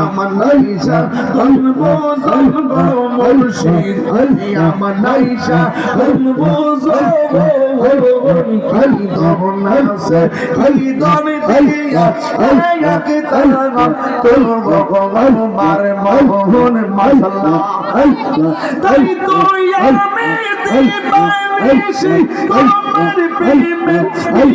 আমার নাইসা গল্প সর্ব মুর্শিদ আমার নাইসা ভগবান মার মোহন মাশাআল্লাহ তাই তো আমি দিবানিশি তোমার প্রেমে এই